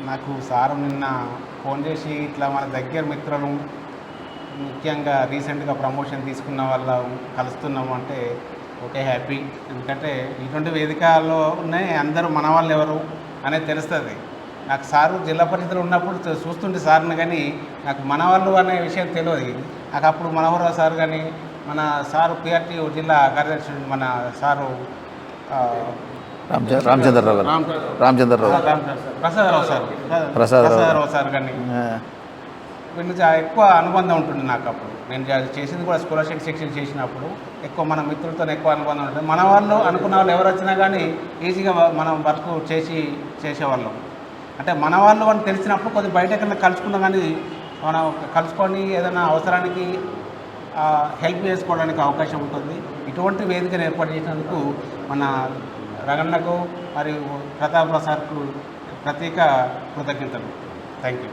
నాకు సారు నిన్న ఫోన్ చేసి ఇట్లా మన దగ్గర మిత్రులు ముఖ్యంగా రీసెంట్గా ప్రమోషన్ తీసుకున్న వాళ్ళ కలుస్తున్నాము అంటే ఓకే హ్యాపీ. ఎందుకంటే ఇటువంటి వేదికల్లో ఉన్నాయి అందరూ మన వాళ్ళు ఎవరు అనేది తెలుస్తుంది. నాకు సారు జిల్లా పరిషత్లో ఉన్నప్పుడు చూస్తుంటే సార్ని కానీ నాకు మన వాళ్ళు అనే విషయం తెలియదు నాకు అప్పుడు మనోహరరావు సార్ కానీ మన సారు పిఆర్టీ జిల్లా కార్యదర్శి మన సారు రామచంద్రరావు గారు. రామ్ రామచంద్రరావు ప్రసాదరావు సార్. ప్రసాదరావు. సార్. కానీ వీళ్ళు ఎక్కువ అనుబంధం ఉంటుంది నాకు అప్పుడు. నేను చేసింది కూడా స్కాలర్షిప్ శిక్షణ చేసినప్పుడు ఎక్కువ మన మిత్రులతో ఎక్కువ అనుబంధం ఉంటుంది. మన వాళ్ళు అనుకున్న వాళ్ళు ఎవరు వచ్చినా కానీ ఈజీగా మనం వర్క్ చేసి చేసేవాళ్ళం. అంటే మన వాళ్ళు అని తెలిసినప్పుడు కొద్దిగా బయట ఎక్కడ కలుసుకున్నా కానీ మనం కలుసుకొని ఏదైనా అవసరానికి హెల్ప్ చేసుకోవడానికి అవకాశం ఉంటుంది. ఇటువంటి వేదికను ఏర్పాటు చేసినందుకు మన రగన్నకు మరియు ప్రతాప్ ప్రసాద్కు ప్రత్యేక కృతజ్ఞతలు. Thank you